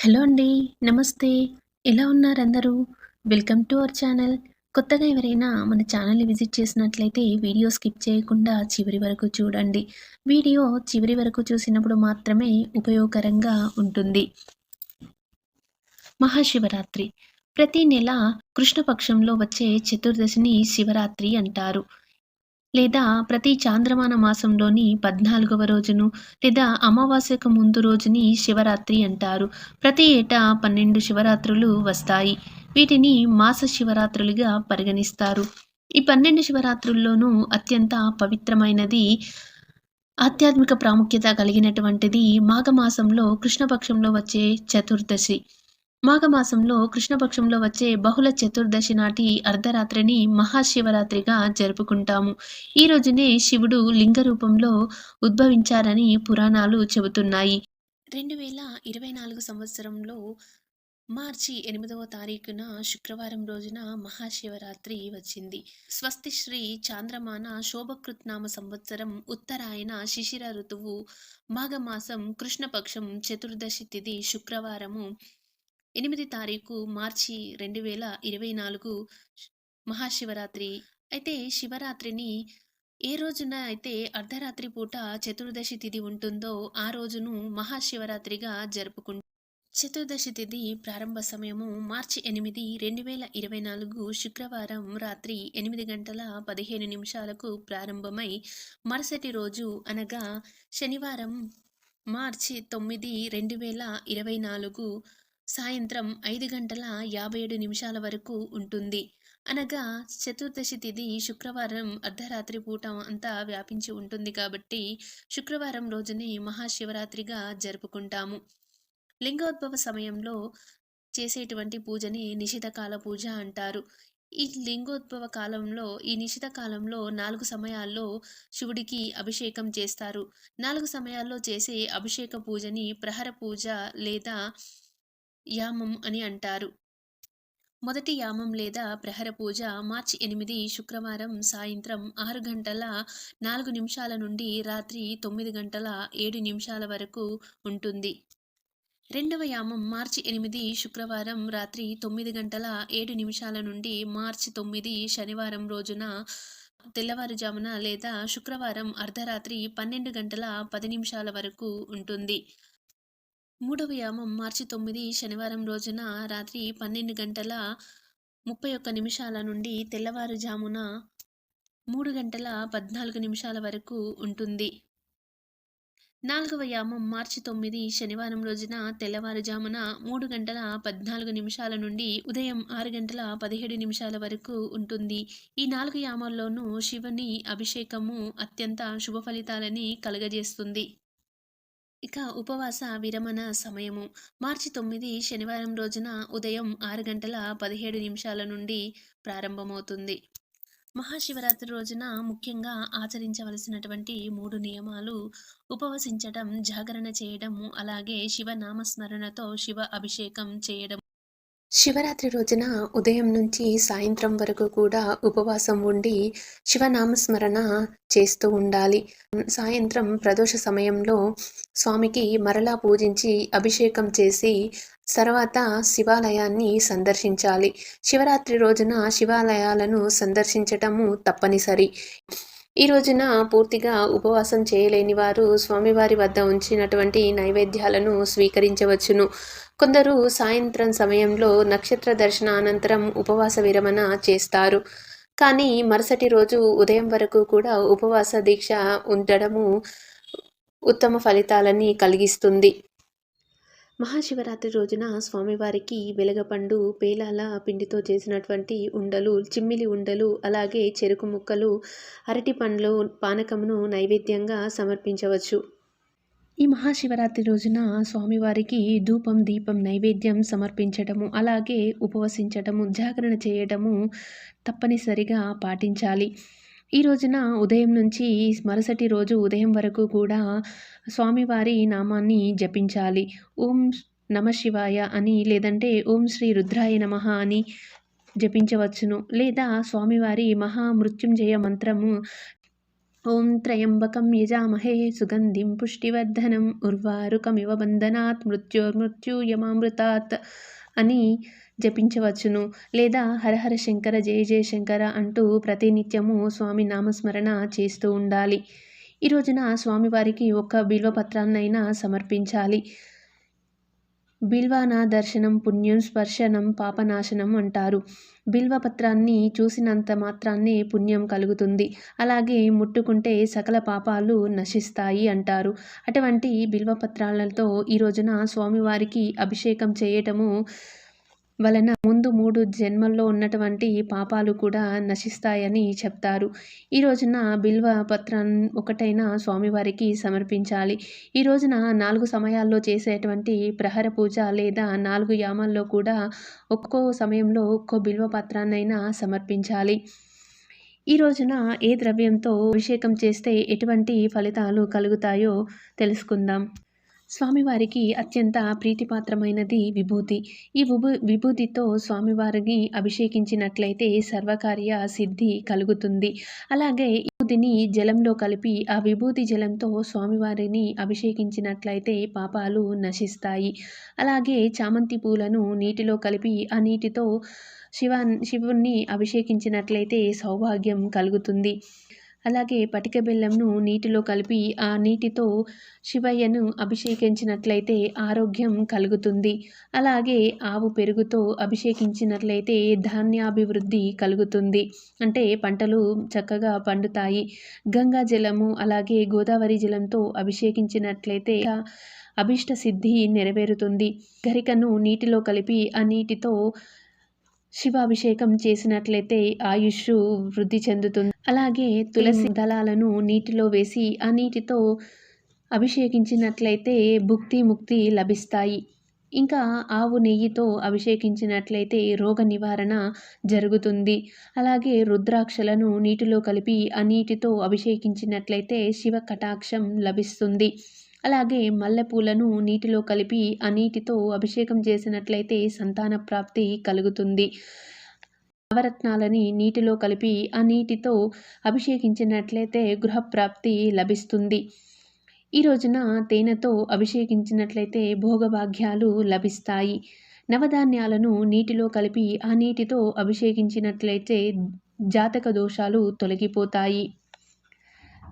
Hello అండి. నమస్తే. ఎలా ఉన్నారందరూ? Welcome to our channel. కొత్తగా ఎవరైనా మన ఛానల్‌ని విజిట్ చేసినట్లయితే వీడియో స్కిప్ చేయకుండా చివరి వరకు చూడండి. వీడియో చివరి వరకు చూసినప్పుడు మాత్రమే ఉపయోగకరంగా ఉంటుంది. మహాశివరాత్రి ప్రతి నెల కృష్ణపక్షంలో వచ్చే చతుర్దశిని శివరాత్రి అంటారు. లేదా ప్రతి చాంద్రమాన మాసంలోని పద్నాలుగవ రోజును లేదా అమావాస్యకు ముందు రోజుని శివరాత్రి అంటారు. ప్రతి ఏటా పన్నెండు శివరాత్రులు వస్తాయి. వీటిని మాస శివరాత్రులుగా పరిగణిస్తారు. ఈ పన్నెండు శివరాత్రుల్లోనూ అత్యంత పవిత్రమైనది, ఆధ్యాత్మిక ప్రాముఖ్యత కలిగినటువంటిది మాఘమాసంలో కృష్ణపక్షంలో వచ్చే చతుర్దశి. మాఘమాసంలో కృష్ణపక్షంలో వచ్చే బహుళ చతుర్దశి నాటి అర్ధరాత్రిని మహాశివరాత్రిగా జరుపుకుంటాము. ఈ రోజునే శివుడు లింగ రూపంలో ఉద్భవించారని పురాణాలు చెబుతున్నాయి. రెండు వేల ఇరవై నాలుగు సంవత్సరంలో మార్చి ఎనిమిదవ తారీఖున శుక్రవారం రోజున మహాశివరాత్రి వచ్చింది. స్వస్తి శ్రీ చాంద్రమాన శోభకృత్నామ సంవత్సరం ఉత్తరాయణ శిశిర ఋతువు మాఘమాసం కృష్ణపక్షం చతుర్దశి తిథి శుక్రవారము ఎనిమిది తారీఖు మార్చి రెండు వేల ఇరవై నాలుగు మహాశివరాత్రి. అయితే శివరాత్రిని ఏ రోజున అయితే అర్ధరాత్రి పూట చతుర్దశి తిథి ఉంటుందో ఆ రోజును మహాశివరాత్రిగా జరుపుకుం చతుర్దశి తిథి ప్రారంభ సమయము మార్చి ఎనిమిది రెండు వేల ఇరవై నాలుగు శుక్రవారం రాత్రి ఎనిమిది గంటల పదిహేను నిమిషాలకు ప్రారంభమై మరుసటి రోజు అనగా శనివారం మార్చి తొమ్మిది రెండు వేల ఇరవై నాలుగు సాయంత్రం ఐదు గంటల యాభై ఏడు నిమిషాల వరకు ఉంటుంది. అనగా చతుర్దశి తిథి శుక్రవారం అర్ధరాత్రి పూట అంతా వ్యాపించి ఉంటుంది కాబట్టి శుక్రవారం రోజుని మహాశివరాత్రిగా జరుపుకుంటాము. లింగోద్భవ సమయంలో చేసేటువంటి పూజని నిషిధకాల పూజ అంటారు. ఈ లింగోద్భవ కాలంలో ఈ నిషిధ కాలంలో నాలుగు సమయాల్లో శివుడికి అభిషేకం చేస్తారు. నాలుగు సమయాల్లో చేసే అభిషేక పూజని ప్రహర పూజ లేదా యామం అని అంటారు. మొదటి యామం లేదా ప్రహర పూజ మార్చి ఎనిమిది శుక్రవారం సాయంత్రం ఆరు గంటల నాలుగు నిమిషాల నుండి రాత్రి తొమ్మిది గంటల ఏడు నిమిషాల వరకు ఉంటుంది. రెండవ యామం మార్చి ఎనిమిది శుక్రవారం రాత్రి తొమ్మిది గంటల ఏడు నిమిషాల నుండి మార్చి తొమ్మిది శనివారం రోజున తెల్లవారుజామున లేదా శుక్రవారం అర్ధరాత్రి పన్నెండు గంటల పది నిమిషాల వరకు ఉంటుంది. మూడవ యామం మార్చి తొమ్మిది శనివారం రోజున రాత్రి పన్నెండు గంటల ముప్పై ఒక్క నిమిషాల నుండి తెల్లవారుజామున మూడు గంటల పద్నాలుగు నిమిషాల వరకు ఉంటుంది. నాలుగవ యామం మార్చి తొమ్మిది శనివారం రోజున తెల్లవారుజామున మూడు గంటల పద్నాలుగు నిమిషాల నుండి ఉదయం ఆరు గంటల పదిహేడు నిమిషాల వరకు ఉంటుంది. ఈ నాలుగు యామాల్లోనూ శివుని అభిషేకము అత్యంత శుభ ఫలితాలని కలుగజేస్తుంది. ఇక ఉపవాస విరమణ సమయము మార్చి తొమ్మిది శనివారం రోజున ఉదయం ఆరు గంటల పదిహేడు నిమిషాల నుండి ప్రారంభమవుతుంది. మహాశివరాత్రి రోజున ముఖ్యంగా ఆచరించవలసినటువంటి మూడు నియమాలు ఉపవసించడం జాగరణ చేయడం, అలాగే శివ నామస్మరణతో శివ అభిషేకం చేయడం. శివరాత్రి రోజున ఉదయం నుంచి సాయంత్రం వరకు కూడా ఉపవాసం ఉండి శివనామస్మరణ చేస్తూ ఉండాలి. సాయంత్రం ప్రదోష సమయంలో స్వామికి మరలా పూజించి అభిషేకం చేసి తర్వాత శివాలయాన్ని సందర్శించాలి. శివరాత్రి రోజున శివాలయాలను సందర్శించటము తప్పనిసరి. ఈ రోజున పూర్తిగా ఉపవాసం చేయలేని వారు స్వామివారి వద్ద ఉంచినటువంటి నైవేద్యాలను స్వీకరించవచ్చును. కొందరు సాయంత్రం సమయంలో నక్షత్ర దర్శన అనంతరం ఉపవాస విరమణ చేస్తారు. కానీ మరుసటి రోజు ఉదయం వరకు కూడా ఉపవాస దీక్ష ఉండడము ఉత్తమ ఫలితాలని కలిగిస్తుంది. మహాశివరాత్రి రోజున స్వామివారికి వెలగపండు, పేలాల పిండితో చేసినటువంటి ఉండలు, చిమ్మిలి ఉండలు, అలాగే చెరుకు ముక్కలు, అరటిపండ్లు, పానకమును నైవేద్యంగా సమర్పించవచ్చు. ఈ మహాశివరాత్రి రోజున స్వామివారికి ధూపం, దీపం నైవేద్యం సమర్పించటము, అలాగే ఉపవసించటము, జాగరణ చేయటము తప్పనిసరిగా పాటించాలి. ఈ రోజున ఉదయం నుంచి మరుసటి రోజు ఉదయం వరకు కూడా స్వామివారి నామాన్ని జపించాలి. ఓం నమఃశివాయ అని లేదంటే ఓం శ్రీ రుద్రాయ నమః అని జపించవచ్చును. లేదా స్వామివారి మహా మృత్యుంజయ మంత్రము ఓం త్రయంబకం యజామహే సుగంధిం పుష్టివర్ధనం ఉర్వారుకమివ బంధనాత్ మృత్యోర్మృత్యుయమామృతాత్ అని జపించవచ్చును. లేదా హరహర శంకర జయ జయ శంకర అంటూ ప్రతినిత్యము స్వామి నామస్మరణ చేస్తూ ఉండాలి. ఈ రోజున స్వామివారికి ఒక బిల్వపత్రాన్నైనా సమర్పించాలి. బిల్వాన దర్శనం పుణ్యం స్పర్శనం పాపనాశనం అంటారు. బిల్వపత్రాన్ని చూసినంత మాత్రాన్నే పుణ్యం కలుగుతుంది. అలాగే ముట్టుకుంటే సకల పాపాలు నశిస్తాయి అంటారు. అటువంటి బిల్వపత్రాలతో ఈ రోజున స్వామివారికి అభిషేకం చేయటము వలన ముందు మూడు జన్మల్లో ఉన్నటువంటి పాపాలు కూడా నశిస్తాయని చెప్తారు. ఈ రోజున బిల్వ పత్రం ఒకటైన స్వామివారికి సమర్పించాలి. ఈ రోజున నాలుగు సమయాల్లో చేసేటువంటి ప్రహర పూజ లేదా నాలుగు యామాల్లో కూడా ఒక్కో సమయంలో ఒక్కో బిల్వ పత్రాన్నైనా సమర్పించాలి. ఈ రోజున ఏ ద్రవ్యంతో అభిషేకం చేస్తే ఎటువంటి ఫలితాలు కలుగుతాయో తెలుసుకుందాం. స్వామివారికి అత్యంత ప్రీతిపాత్రమైనది విభూతి. ఈ విభూ విభూతితో స్వామివారిని అభిషేకించినట్లయితే సర్వకార్య సిద్ధి కలుగుతుంది. అలాగే విభూతిని జలంలో కలిపి ఆ విభూతి జలంతో స్వామివారిని అభిషేకించినట్లయితే పాపాలు నశిస్తాయి. అలాగే చామంతి పూలను నీటిలో కలిపి ఆ నీటితో శివ శివుణ్ణి అభిషేకించినట్లయితే సౌభాగ్యం కలుగుతుంది. అలాగే పటిక బెల్లంను నీటిలో కలిపి ఆ నీటితో శివయ్యను అభిషేకించినట్లయితే ఆరోగ్యం కలుగుతుంది. అలాగే ఆవు పెరుగుతో అభిషేకించినట్లయితే ధాన్యాభివృద్ధి కలుగుతుంది. అంటే పంటలు చక్కగా పండుతాయి. గంగా జలము అలాగే గోదావరి జలంతో అభిషేకించినట్లయితే అభిష్ట సిద్ధి నెరవేరుతుంది. గరికను నీటిలో కలిపి ఆ నీటితో శివాభిషేకం చేసినట్లయితే ఆయుష్ వృద్ధి చెందుతుంది. అలాగే తులసి దళాలను నీటిలో వేసి ఆ నీటితో అభిషేకించినట్లయితే భుక్తి ముక్తి లభిస్తాయి. ఇంకా ఆవు నెయ్యితో అభిషేకించినట్లయితే రోగ నివారణ జరుగుతుంది. అలాగే రుద్రాక్షలను నీటిలో కలిపి ఆ నీటితో అభిషేకించినట్లయితే శివ కటాక్షం లభిస్తుంది. అలాగే మల్లెపూలను నీటిలో కలిపి ఆ నీటితో అభిషేకం చేసినట్లయితే సంతాన ప్రాప్తి కలుగుతుంది. నవరత్నాలని నీటిలో కలిపి ఆ నీటితో అభిషేకించినట్లయితే గృహప్రాప్తి లభిస్తుంది. ఈ రోజున తేనెతో అభిషేకించినట్లయితే భోగభాగ్యాలు లభిస్తాయి. నవధాన్యాలను నీటిలో కలిపి ఆ నీటితో అభిషేకించినట్లయితే జాతక దోషాలు తొలగిపోతాయి.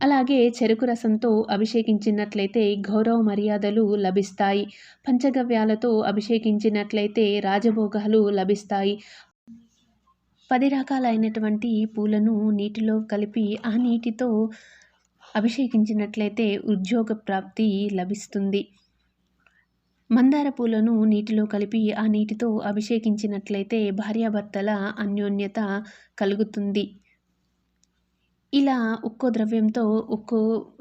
అలాగే చెరుకు రసంతో అభిషేకించినట్లయితే గౌరవ మర్యాదలు లభిస్తాయి. పంచగవ్యాలతో అభిషేకించినట్లయితే రాజభోగాలు లభిస్తాయి. పది రకాలైనటువంటి పూలను నీటిలో కలిపి ఆ నీటితో అభిషేకించినట్లయితే ఉద్యోగ ప్రాప్తి లభిస్తుంది. మందార పూలను నీటిలో కలిపి ఆ నీటితో అభిషేకించినట్లయితే భార్యాభర్తల అన్యోన్యత కలుగుతుంది. ఇలా ఒక్కో ద్రవ్యంతో ఒక్కో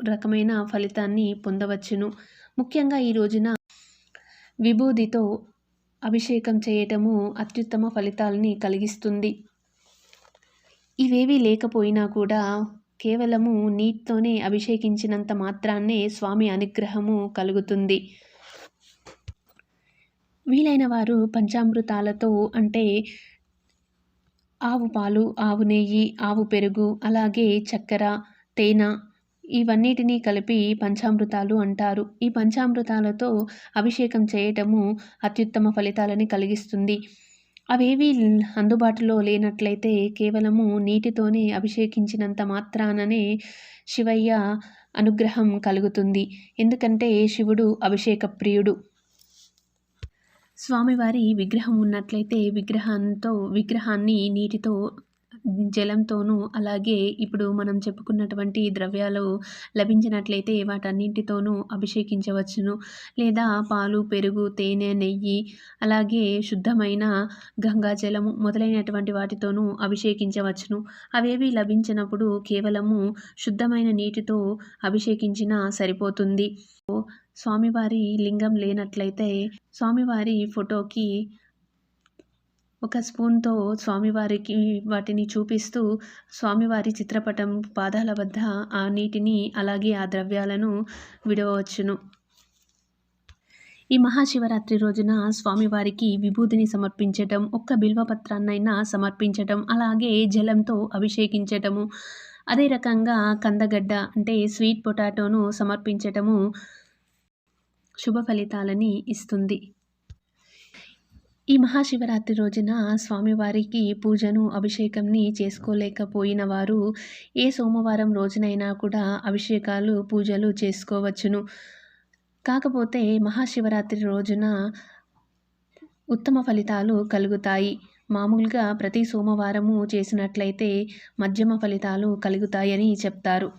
రకమైన ఫలితాన్ని పొందవచ్చును. ముఖ్యంగా ఈ రోజున విభూదితో అభిషేకం చేయటము అత్యుత్తమ ఫలితాలని కలిగిస్తుంది. ఇవేవీ లేకపోయినా కూడా కేవలము నీటితోనే అభిషేకించినంత మాత్రాన్నే స్వామి అనుగ్రహము కలుగుతుంది. వీలైన వారు పంచామృతాలతో అంటే ఆవు పాలు ఆవు నెయ్యి ఆవు పెరుగు అలాగే చక్కెర తేనె ఇవన్నిటినీ కలిపి పంచామృతాలు అంటారు. ఈ పంచామృతాలతో అభిషేకం చేయటము అత్యుత్తమ ఫలితాలని కలిగిస్తుంది. అవేవి అందుబాటులో లేనట్లయితే కేవలము నీటితోనే అభిషేకించినంత మాత్రాననే శివయ్య అనుగ్రహం కలుగుతుంది. ఎందుకంటే శివుడు అభిషేక ప్రియుడు స్వామివారి విగ్రహం ఉన్నట్లయితే విగ్రహంతో విగ్రహాన్ని నీటితో జలంతోనూ అలాగే ఇప్పుడు మనం చెప్పుకున్నటువంటి ద్రవ్యాలు లభించినట్లయితే వాటన్నింటితోనూ అభిషేకించవచ్చును. లేదా పాలు పెరుగు తేనె నెయ్యి అలాగే శుద్ధమైన గంగా జలము మొదలైనటువంటి వాటితోనూ అభిషేకించవచ్చును. అవేవి లభించినప్పుడు కేవలము శుద్ధమైన నీటితో అభిషేకించినా సరిపోతుంది. స్వామివారి లింగం లేనట్లయితే స్వామివారి ఫోటోకి ఒక స్పూన్తో స్వామివారికి వాటిని చూపిస్తూ స్వామివారి చిత్రపటం పాదాల వద్ద ఆ నీటిని అలాగే ఆ ద్రవ్యాలను విడవచ్చును. ఈ మహాశివరాత్రి రోజున స్వామివారికి విభూతిని సమర్పించటం ఒక్క బిల్వపత్రాన్నైనా సమర్పించటం అలాగే జలంతో అభిషేకించటము అదే రకంగా కందగడ్డ అంటే స్వీట్ పొటాటోను సమర్పించటము శుభ ఫలితాలని ఇస్తుంది. ఈ మహాశివరాత్రి రోజున స్వామివారికి పూజను అభిషేకంని చేసుకోలేకపోయిన వారు ఏ సోమవారం రోజునైనా కూడా అభిషేకాలు పూజలు చేసుకోవచ్చును. కాకపోతే మహాశివరాత్రి రోజున ఉత్తమ ఫలితాలు కలుగుతాయి. మామూలుగా ప్రతి సోమవారము చేసినట్లయితే మధ్యమ ఫలితాలు కలుగుతాయని చెప్తారు.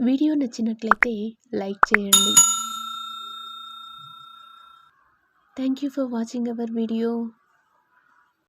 వీడియో నచ్చినట్లయితే లైక్ చేయండి. Thank you for watching our video